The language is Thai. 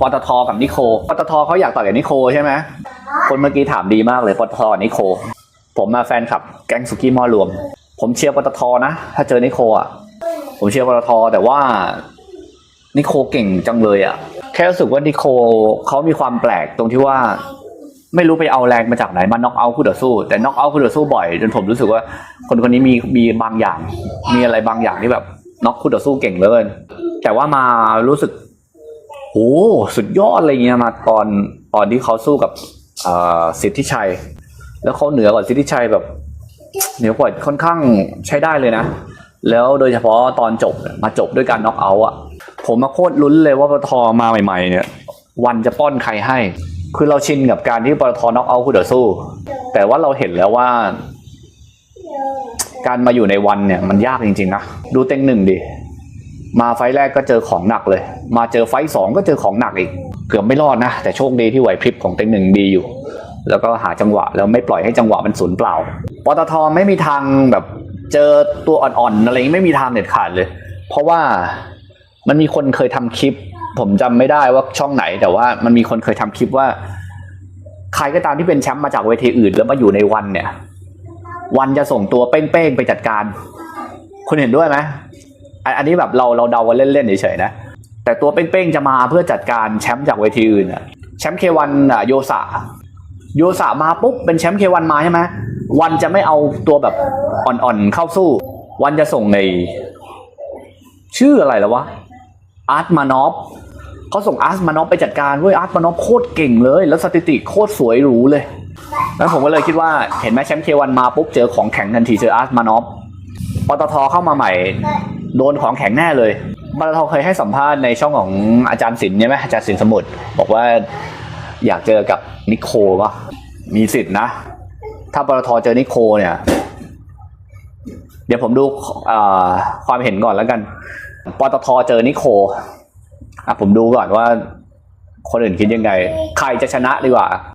ปตทกับนิโคปตทเขาอยากต่อยกับนิโคใช่ไหมคนเมื่อกี้ถามดีมากเลยปตทกับนิโค ผมมาแฟนคลับแก๊งสุกี้มอรวม ผมเชียร์ปตทนะ ถ้าเจอนิโคอะ ผมเชียร์ปตทแต่ว่านิโคเก่งจังเลยอะ แค่รู้สึกว่านิโคเขามีความแปลกตรงที่ว่า ไม่รู้ไปเอาแรงมาจากไหนมาน็อกเอาคู่ต่อสู้แต่น็อกเอาคู่ต่อสู้บ่อยจนผมรู้สึกว่า คนคนนี้มีมีบางอย่าง มีอะไรบางอย่างที่แบบน็อกคู่ต่อสู้เก่งเหลยแต่ว่ามารู้สึก โอ้สุดยอดอะไรเงี้ยมาตอนตอนที่เขาสู้กับสิทธิชัย แล้วเขาเหนือกว่าสิทธิชัยแบบเหนือกว่าค่อนข้างใช้ได้เลยนะ แล้วโดยเฉพาะตอนจบมาจบด้วยการน็อกเอาท์อะ ผมมาโคตรลุ้นเลยว่าปตทมาใหม่ ๆ เนี่ย วันจะป้อนใครให้ คือเราชินกับการที่ปตทน็อกเอาท์คู่ต่อสู้ แต่ว่าเราเห็นแล้วว่า การมาอยู่ในวันเนี่ยมันยากจริงๆนะดูเต็งหนึ่งดิ มาไฟแรกก็เจอของหนักเลย มาเจอไฟสองก็เจอของหนักอีก เกือบไม่รอดนะ แต่โชคดีที่ไหวพริบของเต็งหนึ่งดีอยู่ แล้วก็หาจังหวะแล้วไม่ปล่อยให้จังหวะมันสูญเปล่า ปตทไม่มีทางแบบเจอตัวอ่อนๆอะไรอย่างงี้ไม่มีทางเด็ดขาดเลย เพราะว่ามันมีคนเคยทำคลิป ผมจำไม่ได้ว่าช่องไหน แต่ว่ามันมีคนเคยทำคลิปว่า ใครก็ตามที่เป็นแชมป์มาจากเวทีอื่น แล้วมาอยู่ในวันเนี่ย วันจะส่งตัวเป้งๆไปจัดการ คุณเห็นด้วยไหม อันนี้แบบเราเราเดากันเล่นๆเฉยๆนะ แต่ตัวเป้งๆจะมาเพื่อจัดการแชมป์จากเวทีอื่นอะแชมป์เควันโยสะโยสะมาปุ๊บเป็นแชมป์เควันมาใช่ไหมวันจะไม่เอาตัวแบบอ่อนๆเข้าสู้ วันจะส่งใน ชื่ออะไรแล้ววะอาร์ตมานอฟเขาส่งอาร์ตมานอฟไปจัดการเว้ยอาร์ตมานอฟโคตรเก่งเลย แล้วสถิติโคตรสวยหรูเลยแล้วผมก็เลยคิดว่าเห็นไหมแชมป์เควันมาปุ๊บเจอของแข็งทันทีเจออาร์ตมานอฟปตทเข้ามาใหม่ โดนของแข็งแน่เลยปตทเคยให้สัมภาษณ์ในช่องของอาจารย์ศิลป์ใช่ไหมอาจารย์ศิลป์สมุทรบอกว่าอยากเจอกับนิโคปะมีสิทธินะ ถ้าปตทเจอนิโคเนี่ย เดี๋ยวผมดูความเห็นก่อนแล้วกันปตทเจอนิโคอะผมดูก่อนว่า คนอื่นคิดยังไง ใครจะชนะดีกว่า